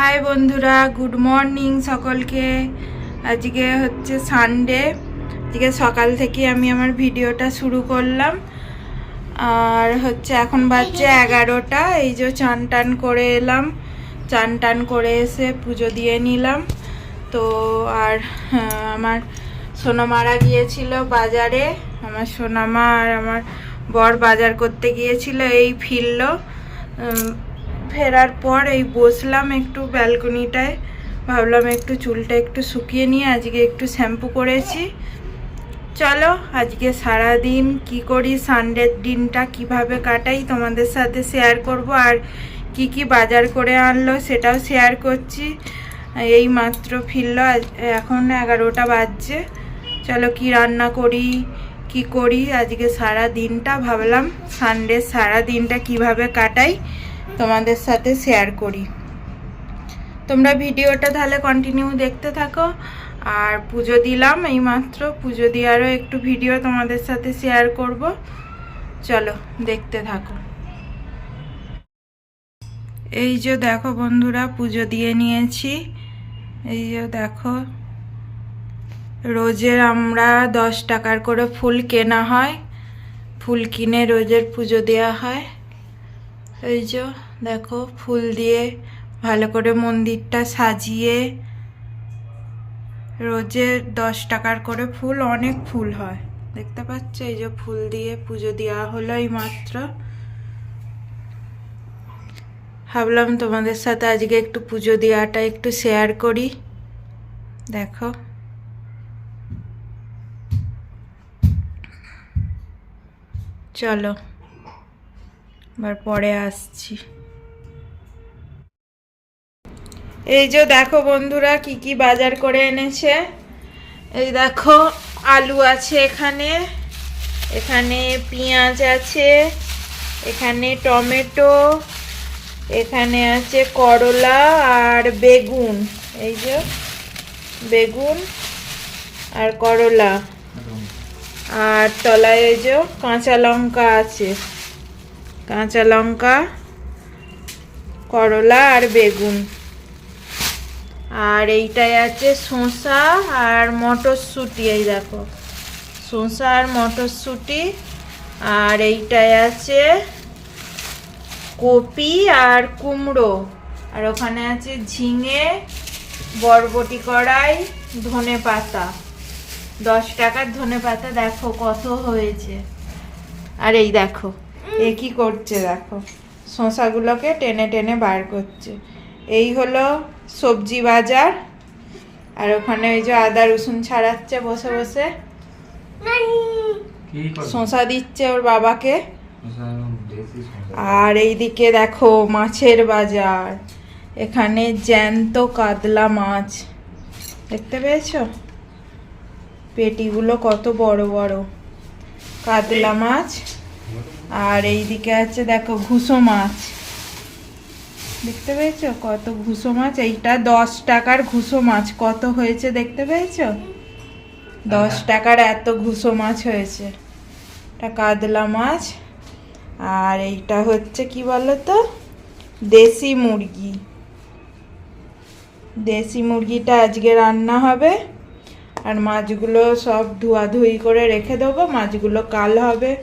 High বন্ধুরা good morning সকলকে। আজকে হচ্ছে সানডে আজকে সকাল থেকে আমি আমার ভিডিওটা শুরু করলাম। আর হচ্ছে এখন বাজছে এগারোটা। এই যে চান টান করে এলাম। চান টান করে এসে পুজো দিয়ে নিলাম। তো আর হ্যাঁ, আমার সোনামারা গিয়েছিল বাজারে। আমার সোনামা আর আমার বর বাজার করতে গিয়েছিল এই ফিরলো। ফেরার পর এই বসলাম একটু ব্যালকনিটায়। ভাবলাম একটু চুলটা একটু শুকিয়ে নিয়ে আজকে একটু শ্যাম্পু করেছি। চলো, আজকে সারা দিন কি করি, সানডের দিনটা কীভাবে কাটাই তোমাদের সাথে শেয়ার করব আর কি কি বাজার করে আনলো সেটাও শেয়ার করছি। এই মাত্র ফিরলো এখন এগারোটা বাজছে। চলো কি রান্না করি, কি করি, আজকে সারা দিনটা ভাবলাম সানডে সারা দিনটা কীভাবে কাটাই। তোমাদের সাথে শেয়ার করি। তোমরা ভিডিওটা তাহলে কন্টিনিউ দেখতে থাকো। আর পুজো দিলাম এই মাত্র পুজো দিয়ে আরও একটু ভিডিও তোমাদের সাথে শেয়ার করব। চলো দেখতে থাকো। এই যে দেখো বন্ধুরা, পুজো দিয়ে নিয়েছি। এই যে দেখো, রোজের আমরা দশ টাকার করে ফুল কেনা হয়। ফুল কিনে রোজের পুজো দেওয়া হয়। এই যে দেখো, ফুল দিয়ে ভালো করে মন্দিরটা সাজিয়ে রোজে দশ টাকার করে ফুল, অনেক ফুল হয়। দেখতে পাচ্ছ? এই যে ফুল দিয়ে পুজো দেওয়া হলো এই মাত্র। ভাবলাম তোমাদের সাথে আজকে একটু পুজো দেওয়াটা একটু শেয়ার করি। দেখো। চলো, এবার পরে আসছি। এই যে দেখো বন্ধুরা কি কি বাজার করে এনেছে। এই দেখো আলু আছে এখানে এখানে পেঁয়াজ আছে, এখানে টমেটো, এখানে আছে করলা আর বেগুন। এই যে বেগুন আর করলা। আর তলায় এই যে কাঁচা লঙ্কা আছে। কাঁচা লঙ্কা, করলা আর বেগুন। আর এইটাই আছে শসা আর মটরশুঁটি, এই দেখো। শসা আর মটরশুঁটি। আর এইটাই আছে কপি আর কুমড়ো। আর ওখানে আছে ঝিঙে, বরবটি কড়াই, ধনে পাতা। দশ টাকার ধনে পাতা, দেখো কত হয়েছে। আর এই দেখো, এ কি করছে দেখো। শসাগুলোকে টেনে টেনে বার করছে। এই হলো সবজি বাজার। আর ওখানে ওই যে আদা রসুন ছাড়াচ্ছে বসে বসে? শসা দিচ্ছে ওর বাবাকে। শশা শশা। আর এইদিকে দেখো মাছের বাজার। এখানে জ্যান্ত কাতলা মাছ। দেখতে পেয়েছ? পেটিগুলো কত বড় বড়। কাতলা মাছ। আর এইদিকে আছে দেখো ঘুষো মাছ। দেখতে পেয়েছ? কত ঘুষো মাছ? এইটা দশ টাকার ঘুষো মাছ। কত হয়েছে দেখতে পেয়েছ? দশ টাকার এত ঘুষো মাছ হয়েছে। এটা কাতলা মাছ। আর এইটা হচ্ছে কি বলতো? দেশি মুরগি। দেশি মুরগিটা আজকে রান্না হবে। আর মাছগুলো সব ধোয়াধুয়ি করে রেখে দেবো। মাছগুলো কাল হবে।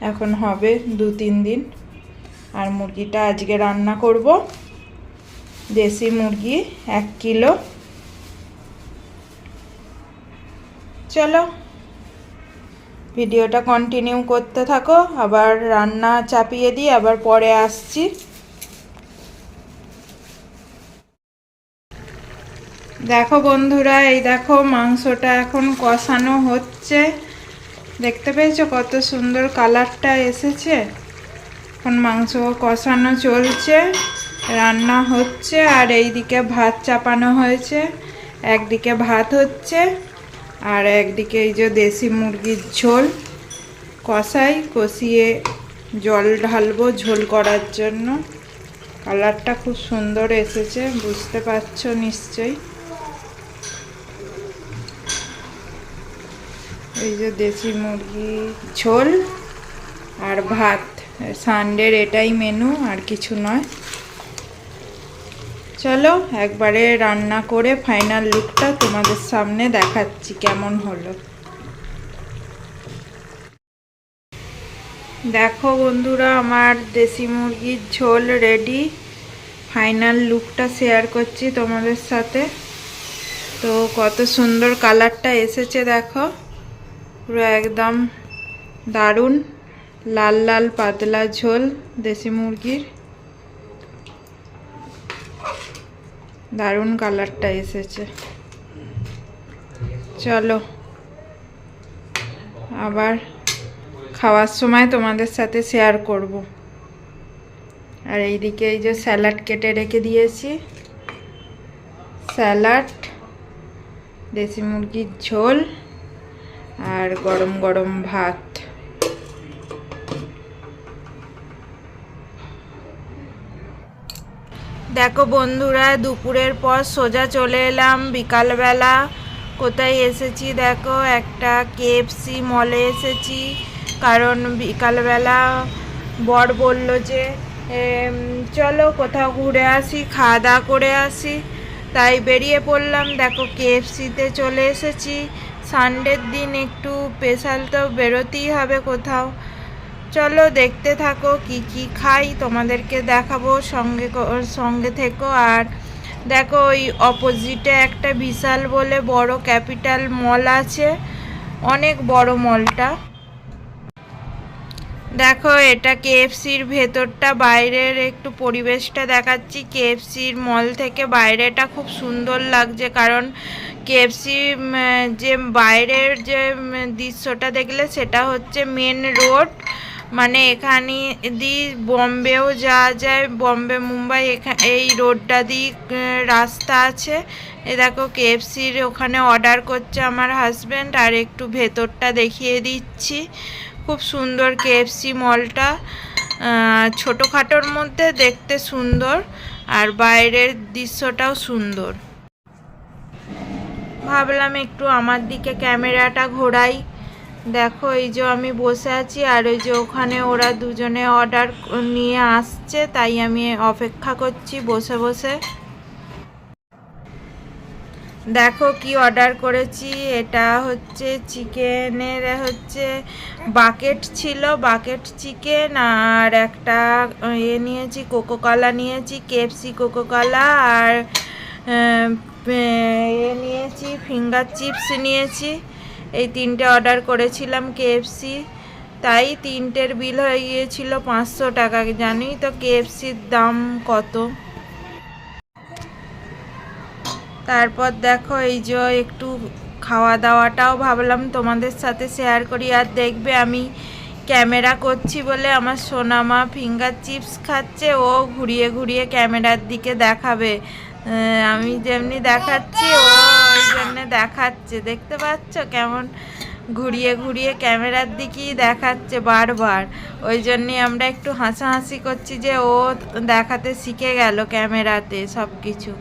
এখন হবে দু তিন দিন। আর মুরগিটা আজকে রান্না করব। দেশি মুরগি, এক কিলো। চলো, ভিডিওটা কন্টিনিউ করতে থাকো। আবার রান্না চাপিয়ে দিই আবার পরে আসছি। দেখো বন্ধুরা, এই দেখো মাংসটা এখন কষানো হচ্ছে। দেখতে পেয়েছ কত সুন্দর কালারটা এসেছে? এখন মাংস কষানো চলছে, রান্না হচ্ছে, আর এইদিকে ভাত চাপানো হয়েছে, একদিকে ভাত হচ্ছে, আর একদিকে এই যে দেশি মুরগির ঝোল। কষাই, কষিয়ে জল ঢালবো ঝোল করার জন্য। কালারটা খুব সুন্দর এসেছে, বুঝতে পারছ নিশ্চয়ই। এই যে দেশি মুরগি ঝোল আর ভাত। সানডের এটাই মেনু আর কিছু নয়। চলো, একবারে রান্না করে ফাইনাল লুকটা তোমাদের সামনে দেখাচ্ছি, কেমন হলো। দেখো বন্ধুরা, আমার দেশি মুরগির ঝোল রেডি ফাইনাল লুকটা শেয়ার করছি তোমাদের সাথে। তো কত সুন্দর কালারটা এসেছে, দেখো। পুরো একদম দারুণ। লাল লাল পাতলা ঝোল, দেশি মুরগির। দারুণ কালারটা এসেছে। চলো, আবার খাওয়ার সময় তোমাদের সাথে শেয়ার করব। আর এইদিকে এই যে স্যালাড কেটে রেখে দিয়েছি। স্যালাড দেশি মুরগির ঝোল আর গরম গরম ভাত। দেখো বন্ধুরা, দুপুরের পর সোজা চলে এলাম বিকালবেলা। কোথায় এসেছি দেখো? একটা কেএফসি মলে এসেছি। কারণ বিকালবেলা বর বলল যে চলো কোথাও ঘুরে আসি, খাওয়া দাওয়া করে আসি। তাই বেরিয়ে পড়লাম। দেখো কেএফসিতে চলে এসেছি। সানডের দিন একটু স্পেশাল তো বেরোতেই হবে কোথাও। চলো দেখতে থাকো কি কি খাই, তোমাদেরকে দেখাবো সঙ্গে সঙ্গে থেকো। আর দেখো ওই অপোজিটে একটা বিশাল বলে বড় ক্যাপিটাল মল আছে, অনেক বড় মলটা দেখো এটা কেএফসির ভেতরটা, বাইরের একটু পরিবেশটা দেখাচ্ছি। কেএফসির মল থেকে বাইরেটা খুব সুন্দর লাগছে, কারণ কেএফসি যে বাইরের যে দৃশ্যটা দেখলে সেটা হচ্ছে মেন রোড মানে এখানে দি বম্বেও যাওয়া যায়। বম্বে, মুম্বাই এই রোডটা দিয়ে রাস্তা আছে। এ দেখো কেএফসির ওখানে অর্ডার করছে আমার হাজব্যান্ড আর একটু ভেতরটা দেখিয়ে দিচ্ছি। খুব সুন্দর কেএফসি মলটা ছোটোখাটোর মধ্যে দেখতে সুন্দর আর বাইরের দৃশ্যটাও সুন্দর। ভাবলাম একটু আমার দিকে ক্যামেরাটা ঘোরাই। দেখো, এই যে আমি বসে আছি আর ওই যে ওখানে ওরা দুজনে অর্ডার নিয়ে আসছে, তাই আমি অপেক্ষা করছি বসে বসে। দেখো কি অর্ডার করেছি, এটা হচ্ছে চিকেনের হচ্ছে বাকেট ছিল বাকেট চিকেন আর একটা ইয়ে নিয়েছি কোকো কলা নিয়েছি কেপসি কোকো কলা আর এ নিয়েছি ফিঙ্গার চিপস নিয়েছি। এই তিনটে অর্ডার করেছিলাম কেএফসি তাই তিনটের বিল হয়ে গিয়েছিল পাঁচশো টাকা, জানি তো কেএফসির দাম কত। তারপর দেখো এই যে একটু খাওয়া দাওয়াটাও ভাবলাম তোমাদের সাথে শেয়ার করি, আর দেখবে আমি ক্যামেরা করছি বলে আমার সোনামা ফিঙ্গার চিপস খাচ্ছে, ও ঘুরিয়ে ঘুরিয়ে ক্যামেরার দিকে দেখাবে। আমি যেমনি দেখাচ্ছি, ও জন্য দেখাচ্ছে। দেখতে পাচ্ছ কেমন ঘুরিয়ে ঘুরিয়ে ক্যামেরার দিকেই দেখাচ্ছে বারবার। ওই জন্যে আমরা একটু হাসাহাসি করছি যে ও দেখাতে শিখে গেল ক্যামেরাতে সব কিছু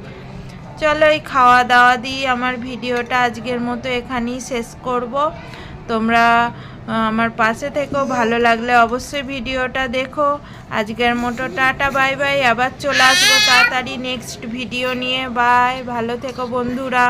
চলো এই খাওয়া দাওয়া দিয়ে আমার ভিডিওটা আজকের মতো এখানেই শেষ করব। তোমরা আমার পাশে থেকো। ভালো লাগলে অবশ্যই ভিডিওটা দেখো। আজকের মতো টাটা, বাই বাই। আবার চলে আসব তাড়াতাড়ি নেক্সট ভিডিও নিয়ে। বাই, ভালো থেকো বন্ধুরা।